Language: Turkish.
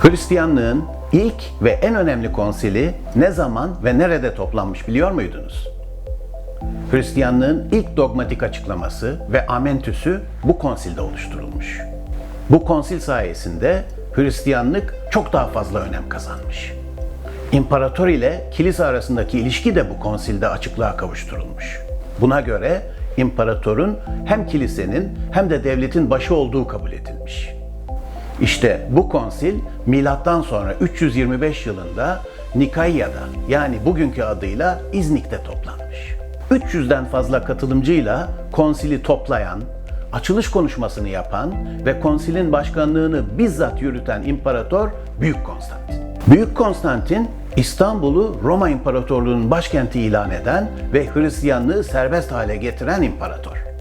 Hristiyanlığın ilk ve en önemli konsili ne zaman ve nerede toplanmış biliyor muydunuz? Hristiyanlığın ilk dogmatik açıklaması ve amentüsü bu konsilde oluşturulmuş. Bu konsil sayesinde Hristiyanlık çok daha fazla önem kazanmış. İmparator ile kilise arasındaki ilişki de bu konsilde açıklığa kavuşturulmuş. Buna göre imparatorun hem kilisenin hem de devletin başı olduğu kabul edilmiş. İşte bu konsil milattan sonra 325 yılında Nikayya'da yani bugünkü adıyla İznik'te toplanmış. 300'den fazla katılımcıyla konsili toplayan, açılış konuşmasını yapan ve konsilin başkanlığını bizzat yürüten imparator Büyük Konstantin. Büyük Konstantin İstanbul'u Roma İmparatorluğu'nun başkenti ilan eden ve Hristiyanlığı serbest hale getiren imparator.